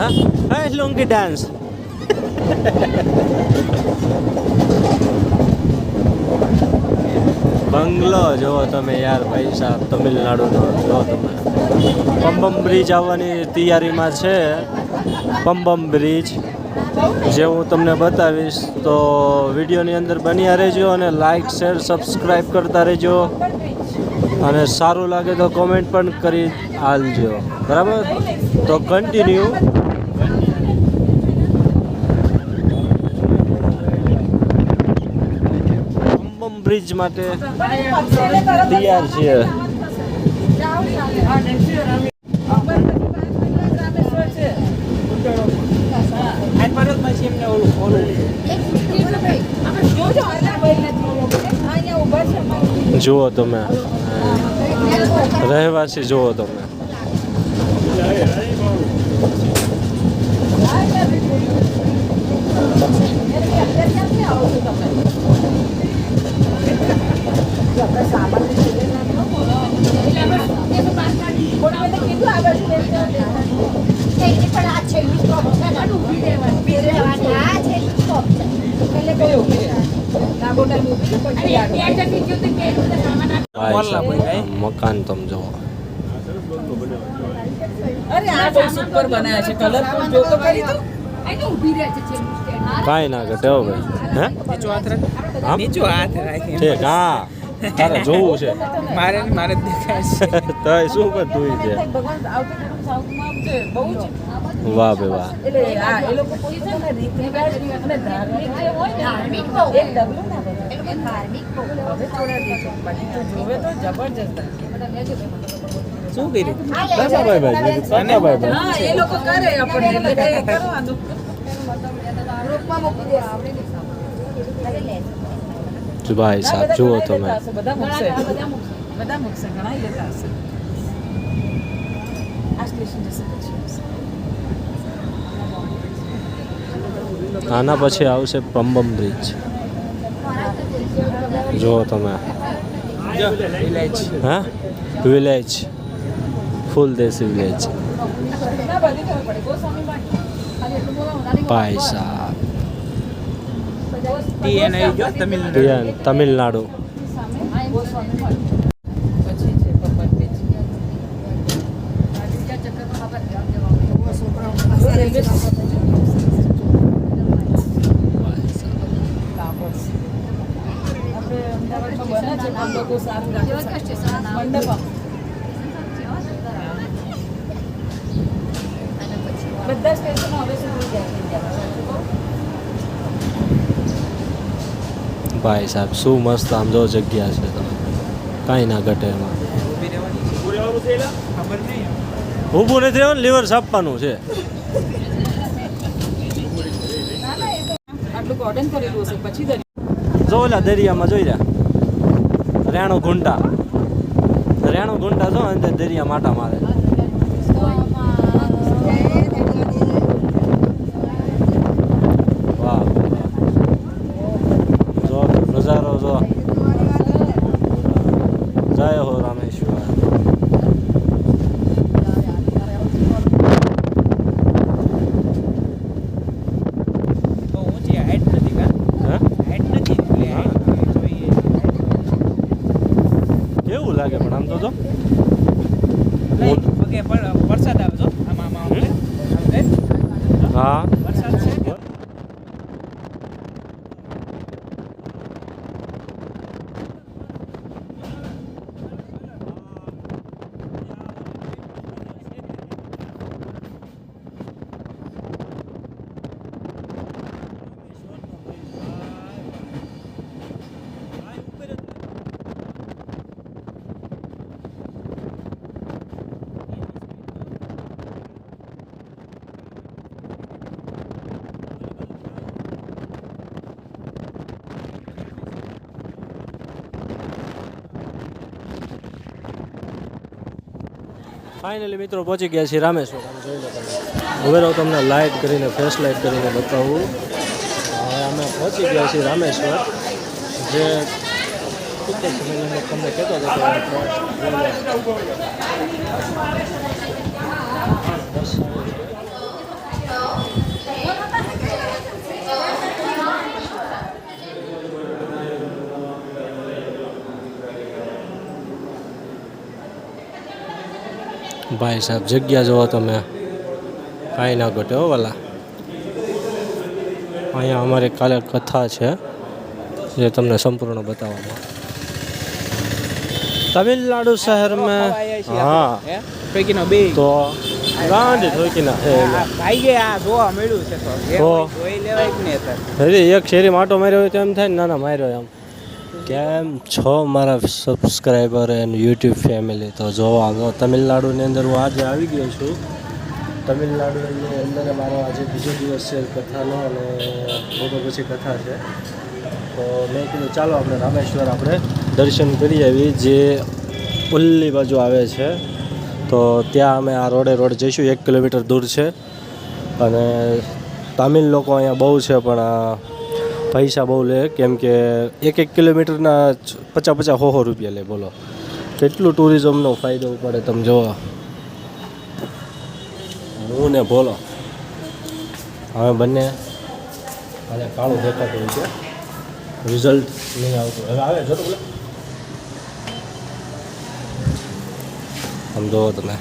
હા? હા લુંગી ડાન્સ બંગલો જુઓ તમે યાર ભાઈ સાહેબ, તમિલનાડુનો, જો તમે. પંબમ બ્રિજ આવવાની તૈયારીમાં છે. પંબમ બ્રિજ જે હું તમને બતાવીશ, તો વિડીયોની અંદર બન્યા રહેજો અને લાઇક શેર સબસ્ક્રાઈબ કરતા રહેજો. અને સારું લાગે તો કોમેન્ટ પણ કરી આલજો. બરાબર? તો કન્ટિન્યુ બ્રિજ માટે તૈયાર છીએ. જુઓ તમે. રહેવાસી જુઓ તમે. સાહેબ, મકાન તમે જુઓ. અરે આ બહુ સુપર બનાવ્યા છે. કલરફુલ જો તો કરી તું કાંઈ ના ઘટે હો ભાઈ. હે? આમ? નીચું હાથ રાખી. ઠીક હા. તારે જોવું છે. મારે મારે દેખાય તો શું કરતું ઈ છે? ભગવાન આવતું હતું સાઉથમાં આમ છે બહુ જ વાહ બે વાહ એ લોકો પોતાના રીત રિવાજ ધાર્મિક હોય. ને એક ડગલું ના ભરાય. હવે થોડા દિવસો બાકી તો જોવે તો જબરજસ્ત શું કર્યું પાછા ભાઈ ભાઈ મેં કીધું પાછા ભાઈ ભાઈ. હા એ લોકો કરે આપણને એટલે કંઈ કરવાનું જો ભાઈ સાહેબ જુઓ તમે. બધા મૂકશે. બધા મૂકશે. ઘણા લેતા હશે. આ સ્ટેશન જશે પછી. આના પછી આવશે પંબમ બ્રિજ. જુઓ તમે. વિલેજ હા? વિલેજ ફૂલ દેશી વિલેજ ના બધી ખબર પડે ગોસ્વામી માટે ભાઈ સાહેબ ટીએન આવી ગયો તમિલનાડુ પિયન તમિલનાડુ ગોસ્વામી માટે પછી છે પપ્પા પેજ રેલવે સ્ટેશન કાપડ આપણે અમદાવાદમાં લોકો સારું લાગે છે મંડપમ બધા સ્ટેશનો હવે સુધી જાય ભાઈ સાહેબ શું મસ્ત આમ જો જગ્યા છે તમે કાંઈ ના ઘટે એમાં ઊભી રહેવાની ખબર નહીં ઊભું નથી રહેવાનું લીવર સાપવાનું છે આટલું કોર્ડન કરેલું હશે પછી દરિયો જો ઓલા દરિયામાં જોઈ જા રેણુ ઘૂંટા રેણુ ઘૂંટા જો અંદર દરિયા માટા મારે વાહ. જો નજારો જો. જય હો રામેશ્વર બહુ ઊંચી હાઈટ નથી કા હે હાઈટ નથી એટલે height જોઈએ કેવું પર- વરસાદ આવે લે. હા. વરસાદ છે ફાઇનલી મિત્રો, પહોંચી ગયા છીએ રામેશ્વર. આમ જોઈ લો તમે. હવે તમને લાઇટ કરીને ફેસ લાઇટ કરીને બતાવું. હવે અમે પહોંચી ગયા છીએ રામેશ્વર. જે ટૂંક તમને કહેતો હતો કે ભાઈ સાહેબ જગ્યા જુઓ તમે. કાંઈ ના ઘટે હો વાલા. અહીંયા અમારી કાલે કથા છે જે તમને સંપૂર્ણ બતાવવામાં. તમિલનાડુ શહેરમાં હા. પૈકીનો બે તો ગાંડી થોકી ના એ લે. ભાઈ ગયા આ જોવા મળ્યું છે તો. જે તો? હોય જોઈ લેવાય ને અરે એક શેરી માટો માર્યો હોય તો એમ થાય ને ના ના માર્યો એમ. કેમ છો મારા સબસ્ક્રાઈબર એન્ડ યુટ્યુબ ફેમિલી તો જો આવો તમિલનાડુની અંદર હું આજે આવી ગયો છું. તમિલનાડુની અંદર મારો આજે બીજો દિવસ છે કથાનો અને બપોર પછી કથા છે. તો મેં કીધું, ચાલો આપણે રામેશ્વર આપણે દર્શન કરી આવી જે ઉલ્લી બાજુ આવે છે. તો ત્યાં અમે આ રોડે રોડ જઈશું, એક કિલોમીટર દૂર છે. અને તામિલ લોકો અહીંયા બહુ છે, પણ પૈસા બહુ લે, કેમ કે એક એક કિલોમીટરના પચાસ પચાસ હો હો રૂપિયા લે, બોલો. કેટલું ટુરિઝમનો ફાયદો પડે તમે જોવો. હું ને બોલો હવે બંને અને કાળું દેખાતું હોય છે. રિઝલ્ટ નહીં આવતું. હવે આવે જો બોલે. આમ જોવો તમે.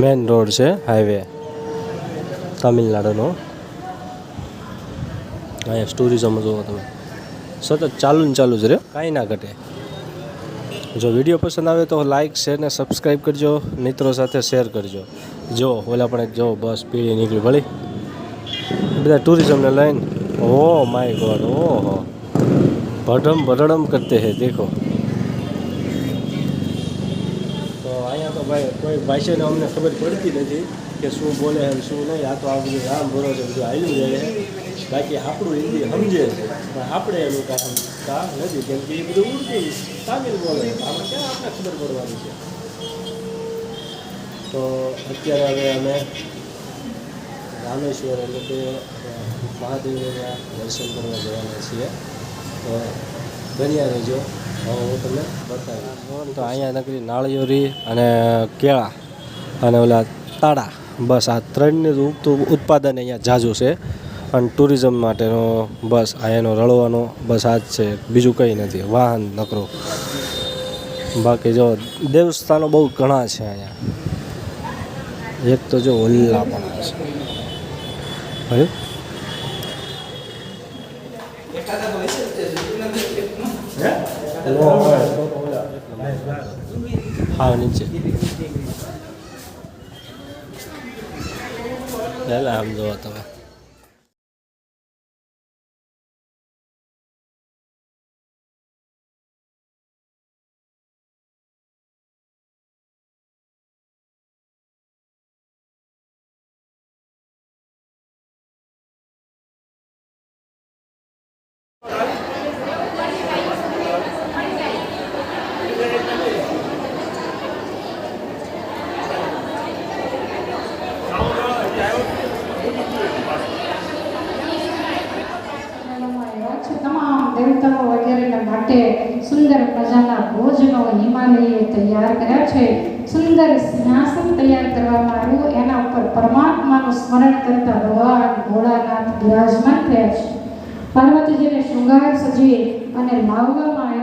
મેઇન રોડ છે, હાઈવે. તામિલનાડુનો. અહીંયા ટુરિઝમ જુઓ તમે. સતત ચાલુ ને ચાલુ જ રહ્યો. કાંઈ ના ઘટે. જો વીડિયો પસંદ આવે તો લાઇક શેર ને સબસ્ક્રાઈબ કરજો. મિત્રો સાથે શેર કરજો. જો, ઓલા પણ જો, બસ પીળી નીકળી ભળી. બધા ટુરિઝમને લઈને. ઓ માય ગોડ, ઓહો. ભડમ ભડમ કરતે હે, દેખો. ભાઈ, કોઈ ભાષાને અમને ખબર પડતી નથી કે શું બોલે છે શું નહીં. આ તો આ બધું રામ છે, બધું હાલ્યું છે. બાકી આપણું હિન્દી સમજે છે, પણ આપણે એનું કામ સમજતા નથી, કેમ કે એ બધું ઉર્દુ, તામિલ બોલે આપણે ક્યાં આપણે ખબર પડવાની છે? તો અત્યારે હવે અમે રામેશ્વર એટલે કે મહાદેવના દર્શન કરવા જવાના છીએ. તો બન્યા રહેજો. હું તો અહીંયા નકરી નાળિયોરી અને કેળા અને ઓલા તાળા. બસ આ ત્રણની ઉગતું ઉત્પાદન અહીંયા જાજુ છે. અને ટુરિઝમ માટેનો બસ આ એનો રળવાનો બસ આ જ છે. બીજું કંઈ નથી. વાહન, નકરો. બાકી જો દેવસ્થાનો બહુ ઘણા છે અહીંયા. એક તો જો ઓલ્લા પણ છે. હવે હા નીચે એટલે આમ જોવો તમે આવ્યા છે તમામ દેવતાઓ વગેરેના માટે સુંદર મજાના ભોજનો હિમાલયે તૈયાર કર્યા છે. સુંદર સિંહાસન તૈયાર કરવામાં આવ્યું. એના ઉપર પરમાત્માનું સ્મરણ કરતા ભગવાન ભોળાનાથ બિરાજમાન થયા છે. પાર્વતીજીને શૃંગાર સજી અને લાવવામાં